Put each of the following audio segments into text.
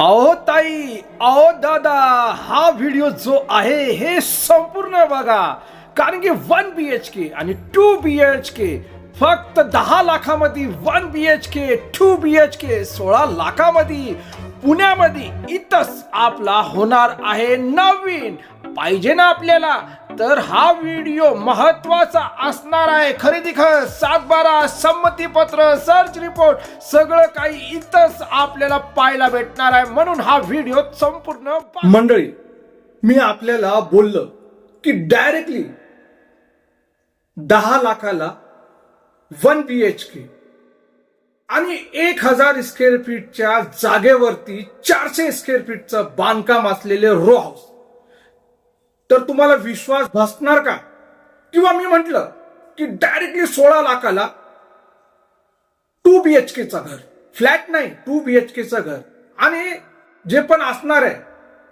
अहो ताई अहो दादा हा व्हिडिओ जो आहे हे संपूर्ण बघा. कारण की वन बी एच के आणि टू बी एच के फक्त दहा लाखामध्ये one B H K two B H K सोळा लाखामध्ये पुण्यामध्ये इथंच आपला होणार आहे नवीन. पाहिजे ना आपल्याला. तर हा व्हिडिओ महत्त्वाचा असणार आहे. खरेदी खर सातबारा संमतीपत्र संमती पत्र सर्च रिपोर्ट सगळं काही इथंच आपल्याला पाहायला भेटणार आहे. म्हणून हा व्हिडिओ संपूर्ण मंडळी मी आपल्याला बोललं की डायरेक्टली दहा लाखाला वन बी एच के आणि एक हजार स्क्वेअर फीटच्या जागेवरती चारशे स्क्वेअर फीटचं बांधकाम असलेले रो हाऊस तर तुम्हाला विश्वास बसणार का? किंवा मी म्हंटल की डायरेक्टली सोळा लाखाला टू बी एच घर. फ्लॅट नाही टू बी एच केचं घर. आणि जे पण असणार आहे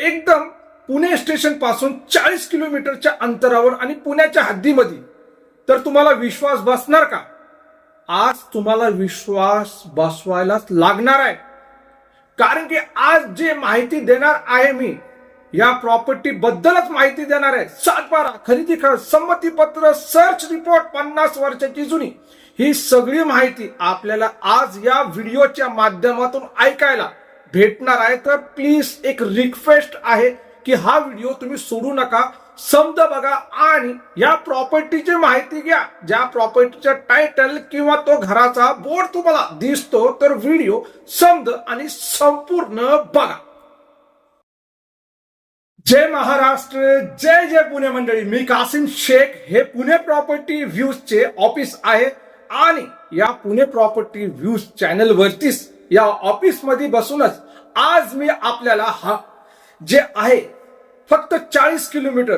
एकदम पुणे स्टेशनपासून चाळीस किलोमीटरच्या अंतरावर आणि पुण्याच्या हद्दीमध्ये. तर तुम्हाला विश्वास बसणार का? आज तुम्हाला विश्वास बसवायलाच लागणार आहे. कारण की आज जे माहिती देणार आहे मी या प्रॉपर्टी बद्दलच माहिती देणार आहे. सात बारा खरेदी खत संमती पत्र सर्च रिपोर्ट पन्नास वर्षाची जुनी. ही सगळी माहिती आपल्याला आज या व्हिडिओच्या माध्यमातून ऐकायला भेटणार आहे. तर प्लीज एक रिक्वेस्ट आहे की हा व्हिडिओ तुम्ही सोडू नका. समजा बघा आणि या प्रॉपर्टीची माहिती घ्या. ज्या प्रॉपर्टीचा टायटल किंवा तो घराचा बोर्ड तुम्हाला दिसतो तर व्हिडिओ समज आणि संपूर्ण बघा. जय महाराष्ट्र जय जय पुणे मंडळी. मी कासिम शेख. हे पुणे प्रॉपर्टी व्ह्यूजचे ऑफिस आहे आणि या पुणे प्रॉपर्टी व्ह्यूज चॅनल वरतीच या ऑफिसमध्ये बसूनच आज मी आपल्याला हा जे आहे फक्त चाळीस किलोमीटर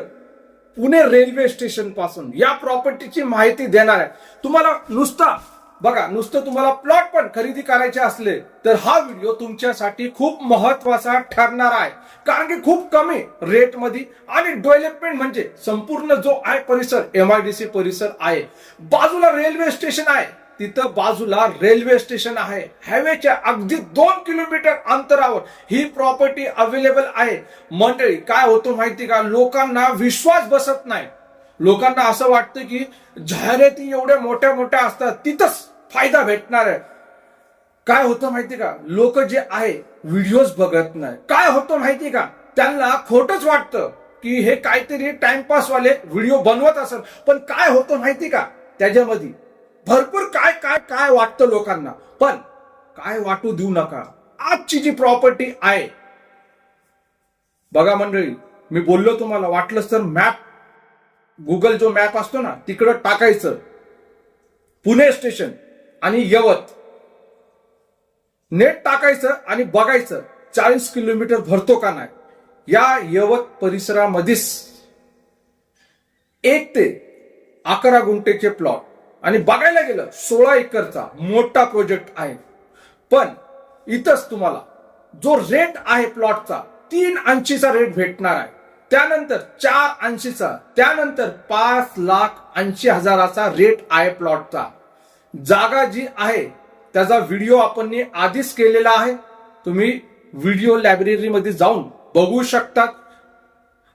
पुणे रेल्वे स्टेशनपासून या प्रॉपर्टीची माहिती देणार आहे. तुम्हाला नुसता बघा नुसतं तुम्हाला प्लॉट पण खरेदी करायचे असले तर हा व्हिडिओ तुमच्यासाठी खूप महत्त्वाचा ठरणार आहे. कारण की खूप कमी रेटमध्ये आणि डेव्हलपमेंट म्हणजे संपूर्ण जो आहे परिसर एम आय डी सी परिसर आहे. बाजूला रेल्वे स्टेशन आहे. तिथं बाजूला रेल्वे स्टेशन आहे. हायवेच्या अगदी दोन किलोमीटर अंतरावर ही प्रॉपर्टी अवेलेबल आहे. मंडळी काय होतं माहिती का? लोकांना विश्वास बसत नाही. लोकांना असं वाटतं की जाहिराती एवढ्या मोठ्या मोठ्या असतात तिथंच फायदा भेटणार आहे. काय होतं माहिती का? लोक जे आहे व्हिडिओज बघत नाही. काय होतं माहिती का? त्यांना खोटच वाटतं की हे काहीतरी टाइमपास वाले व्हिडिओ बनवत असेल. पण काय होतं माहिती का? त्याच्यामध्ये भरपूर काय काय काय वाटतं लोकांना. पण काय वाटू देऊ नका. आजची जी प्रॉपर्टी आहे बघा मंडळी मी बोललो तुम्हाला वाटलंच तर मॅप गुगल जो मॅप असतो ना तिकडं टाकायचं. पुणे स्टेशन आणि यवत. नेट टाकायचं आणि बघायचं चाळीस किलोमीटर भरतो का नाही? या यवत परिसरामध्येच एक ते अकरा गुंठेचे प्लॉट आणि बघायला गेलं सोळा एकरचा मोठा प्रोजेक्ट आहे. पण इथंच तुम्हाला जो रेट आहे प्लॉटचा तीन ऐंशीचा रेट भेटणार आहे. त्यानंतर चार ऐंशीचा त्यानंतर पाच लाख ऐंशी हजाराचा रेट आहे प्लॉटचा जागा जी आहे त्याचा व्हिडिओ आपण आधीच केलेला आहे. तुम्ही व्हिडिओ लायब्ररीमध्ये जाऊन बघू शकतात.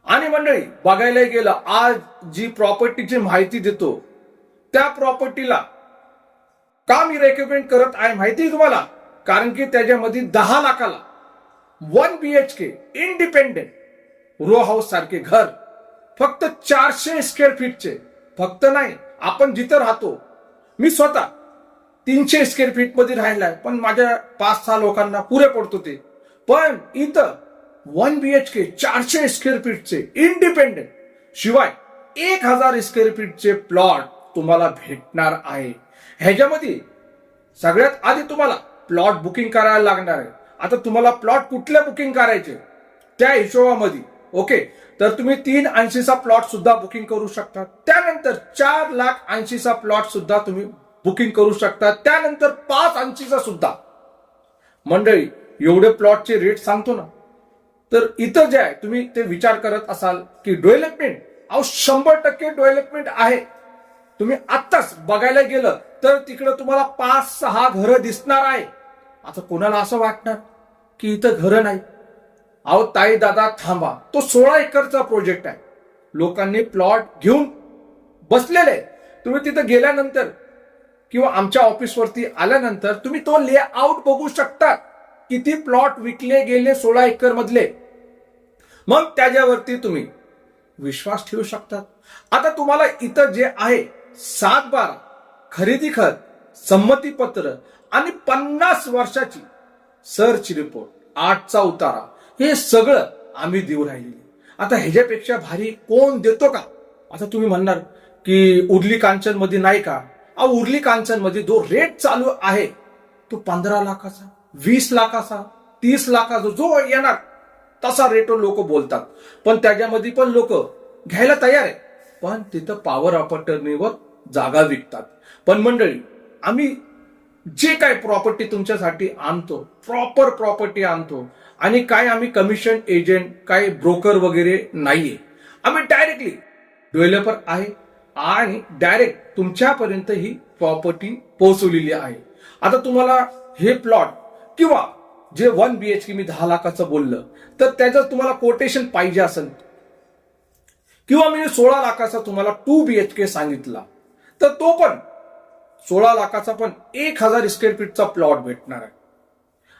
आणि मंडळी बघायला गेलं आज जी प्रॉपर्टीची माहिती देतो त्या प्रॉपर्टीला का मी रेकमेंड करत आहे माहिती आहे तुम्हाला? कारण की त्याच्यामध्ये दहा लाखाला one B H K independent row house सारखे घर फक्त चारशे स्क्वेअर फीटचे फक्त नाही आपण जिथं राहतो मी स्वतः तीनशे स्क्वेअर फीटमध्ये राहिलाय पण माझ्या पाच सहा लोकांना पुरे पडतो ते. पण इथं वन बी एच के चारशे स्क्वेअर फीटचे इंडिपेंडेंट शिवाय एक हजार स्क्वेअर फीटचे प्लॉट तुम्हाला भेटणार आहे. ह्याच्यामध्ये सगळ्यात आधी तुम्हाला प्लॉट बुकिंग करायला लागणार आहे. आता तुम्हाला प्लॉट कुठले बुकिंग करायचे? त्या हिशोबामध्ये ओके तर तुम्ही तीन ऐंशीचा प्लॉट सुद्धा बुकिंग करू शकता. त्यानंतर चार लाख ऐंशीचा प्लॉट सुद्धा तुम्ही बुकिंग करू शकता. त्यानंतर पाच ऐंशीचा सुद्धा. मंडळी एवढे प्लॉटचे रेट सांगतो ना. तर इथं जे आहे तुम्ही ते विचार करत असाल की डेव्हलपमेंट अहो शंभर टक्के डेव्हलपमेंट आहे. तुम्ही आत्ताच बघायला गेलं तर तिकडं तुम्हाला पाच सहा घरं दिसणार आहे. आता कोणाला असं वाटणार की इथं घरं नाही? अहो ताई दादा थांबा. तो सोळा एकरचा प्रोजेक्ट आहे. लोकांनी प्लॉट घेऊन बसलेले. तुम्ही तिथं गेल्यानंतर किंवा आमच्या ऑफिसवरती आल्यानंतर तुम्ही तो लेआउट बघू शकता. किती प्लॉट विकले गेले सोळा एकर मधले मग त्याच्यावरती तुम्ही विश्वास ठेवू शकतात आता तुम्हाला इथं जे आहे सात बारा खरेदी खत संमतीपत्र आणि पन्नास वर्षाची सर्च रिपोर्ट आठचा उतारा. हे सगळं आम्ही देऊ राहिले आता ह्याच्यापेक्षा भारी कोण देतो का? आता तुम्ही म्हणणार की उर्ली कांचनमध्ये नाही का? अहो उर्ली कांचनमध्ये जो रेट चालू आहे तो पंधरा लाखाचा वीस लाखाचा तीस लाखाचा जो येणार तसा रेट लोक बोलतात. पण त्याच्यामध्ये पण लोक घ्यायला तयार आहे. पण तिथं पॉवर ऑपॉर्च्युनिटीवर जागा विकतात. पण मंडळी आम्ही जे काय प्रॉपर्टी तुमच्यासाठी आणतो प्रॉपर प्रॉपर्टी आणतो आणि काय आम्ही कमिशन एजंट काय ब्रोकर वगैरे नाहीये. आम्ही डायरेक्टली डेव्हलपर आहे आणि डायरेक्ट तुमच्यापर्यंत ही प्रॉपर्टी पोहोचवलेली आहे. आता तुम्हाला हे प्लॉट किंवा जे वन बी एच के मी दहा लाखाचं बोललं तर त्याचं तुम्हाला कोटेशन पाहिजे असेल. किंवा मी सोळा लाखाचा तुम्हाला टू बी एच के सांगितला तर तो पण सोळा लाखाचा पण एक हजार स्क्वेअर फीटचा प्लॉट भेटणार आहे.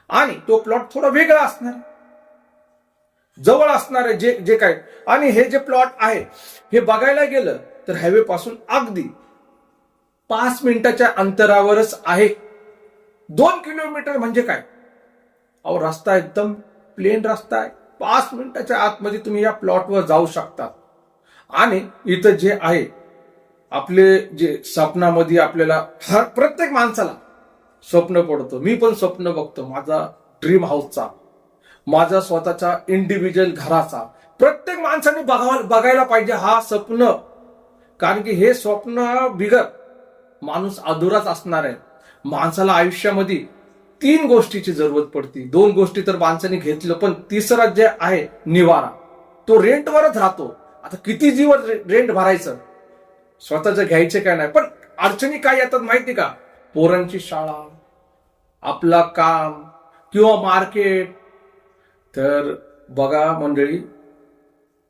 आणि तो प्लॉट थोडा वेगळा असणार जवळ असणार आहे जे जे काय. आणि हे जे प्लॉट आहे हे बघायला गेलं तर हायवे पासून अगदी पाच मिनिटाच्या अंतरावरच आहे. दोन किलोमीटर म्हणजे काय? अहो रस्ता एकदम प्लेन रस्ता आहे. पाच मिनिटाच्या आतमध्ये तुम्ही या प्लॉटवर जाऊ शकता. आणि इथं जे आहे आपले जे स्वप्नामध्ये आपल्याला हर प्रत्येक माणसाला स्वप्न पडतो. मी पण स्वप्न बघतो. माझा ड्रीम हाऊसचा माझा स्वतःचा इंडिव्हिज्युअल घराचा. प्रत्येक माणसाने बघा बघायला पाहिजे हा स्वप्न. कारण की हे स्वप्न बिगर माणूस अधुराच असणार आहे. माणसाला आयुष्यामध्ये तीन गोष्टीची जरूरत पडते. दोन गोष्टी तर माणसाने घेतलं पण तिसरा जे आहे निवारा. तो रेंटवरच राहतो. आता किती जीवन रे- रेंट भरायचं? स्वतःचं घ्यायचं काय नाही? पण अडचणी काय येतात माहिती का? पोरांची शाळा आपला काम किंवा मार्केट. तर बघा मंडळी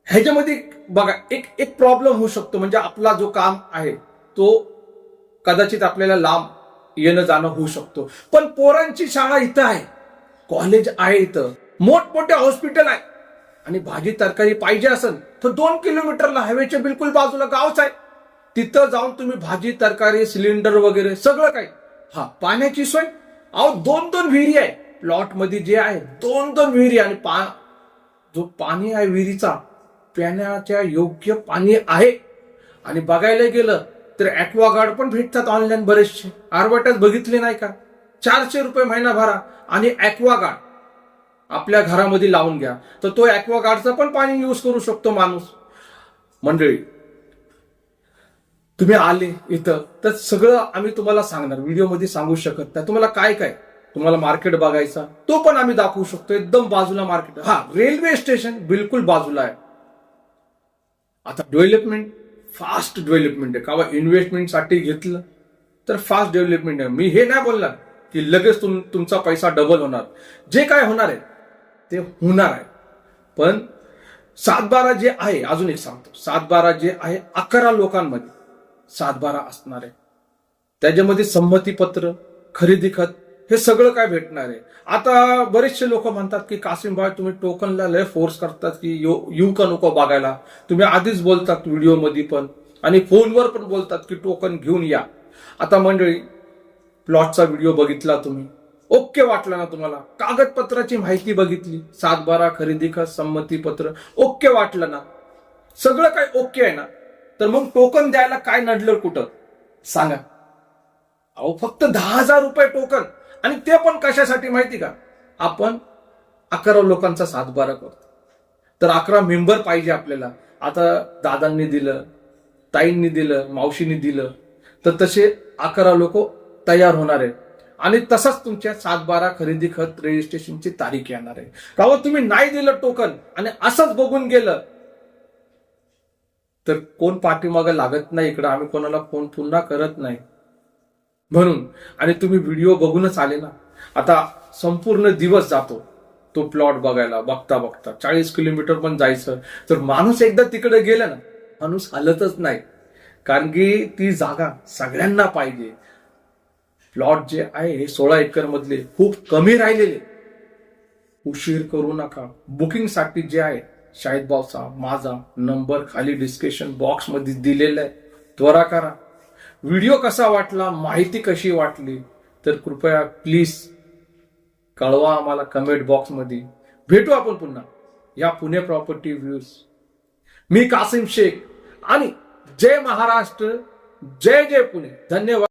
ह्याच्यामध्ये बघा एक एक प्रॉब्लेम होऊ शकतो. म्हणजे आपला जो काम आहे तो कदाचित आपल्याला लांब येणं जाणं होऊ शकतो. पण पोरांची शाळा इथं आहे. कॉलेज आहे इथं. मोठमोठे हॉस्पिटल आहे. आणि भाजी तरकारी पाहिजे असेल तर दोन किलोमीटरला हायवेच्या बिलकुल बाजूला गावच आहे. तिथं जाऊन तुम्ही भाजी तरकारी सिलेंडर वगैरे सगळं काही. हा पाण्याची सोय. अहो दोन दोन विहिरी आहे. प्लॉटमध्ये जे आहे दोन दोन विहिरी आणि पा जो पाणी आहे विहिरीचा पिण्याच्या योग्य पाणी आहे. आणि बघायला गेलं तर ऍक्वागार्ड पण भेटतात ऑनलाईन बरेचसे. आरवाट्यात बघितले नाही का? चारशे रुपये महिना भरा आणि ऍक्वागार्ड आपल्या घरामध्ये लावून घ्या. तर तो ऍक्वागार्डचं पण पाणी यूज करू शकतो माणूस. मंडळी तुम्ही आले इथं तर सगळं आम्ही तुम्हाला सांगणार. व्हिडिओमध्ये सांगू शकत नाही. तुम्हाला काय काय? तुम्हाला मार्केट बघायचा तो पण आम्ही दाखवू शकतो. एकदम बाजूला मार्केट. हा रेल्वे स्टेशन बिलकुल बाजूला आहे. आता डेव्हलपमेंट फास्ट डेव्हलपमेंट आहे. का इन्व्हेस्टमेंटसाठी घेतलं तर फास्ट डेव्हलपमेंट आहे. मी हे नाही बोलणार की लगेच तुम तुमचा पैसा डबल होणार. जे काय होणार आहे ते होणार आहे. पण सात बारा जे आहे अजून एक सांगतो. सात बारा जे आहे अकरा लोकांमध्ये. सातबारा असणार आहे. त्याच्यामध्ये संमतीपत्र खरेदी खत हे सगळं काय भेटणार आहे? आता बरेचसे लोक म्हणतात की कासिम भाई तुम्ही टोकनला लय फोर्स करतात की येऊ का नको बघायला? तुम्ही आधीच बोलतात व्हिडिओमध्ये पण आणि फोनवर पण बोलतात की टोकन घेऊन या. आता मंडळी प्लॉटचा व्हिडिओ बघितला तुम्ही? ओके वाटलं ना तुम्हाला? कागदपत्राची माहिती बघितली? सातबारा खरेदी खत संमतीपत्र ओके वाटलं ना? सगळं काय ओके आहे ना? तर मग टोकन द्यायला काय नडलं कुठं? सांगा. अहो फक्त दहा हजार रुपये टोकन. आणि ते पण कशासाठी माहिती का? आपण अकरा लोकांचा सातबारा करतो. तर अकरा मेंबर पाहिजे आपल्याला. आता दादांनी दिलं ताईंनी दिलं मावशींनी दिलं तर तसे अकरा लोक तयार होणार आहेत. आणि तसंच तुमच्या सातबारा खरेदी खत रजिस्ट्रेशनची तारीख येणार आहे. का हो, तुम्ही नाही दिलं टोकन आणि असंच बघून गेलं? तर कोण पाठीमागं लागत नाही इकडं? आम्ही कोणाला फोन पुन्हा करत नाही. म्हणून आणि तुम्ही व्हिडिओ बघूनच आले ना? आता संपूर्ण दिवस जातो तो प्लॉट बघायला बघता बघता. चाळीस किलोमीटर पण जायचं. तर माणूस एकदा तिकडे गेला ना माणूस हलतच नाही. कारण की ती जागा सगळ्यांना पाहिजे. प्लॉट जे आहे हे सोळा एकर मधले खूप कमी राहिलेले. उशीर करू नका. बुकिंगसाठी जे आहे शाहिद भाऊचा माझा नंबर खाली डिस्क्रिप्शन बॉक्समध्ये दिलेला आहे. त्वरा करा. व्हिडिओ कसा वाटला माहिती कशी वाटली तर कृपया प्लीज कळवा आम्हाला कमेंट बॉक्समध्ये. भेटू आपण पुन्हा या पुणे प्रॉपर्टी व्ह्यूज मी कासिम शेख आणि जय महाराष्ट्र जय जय पुणे. धन्यवाद.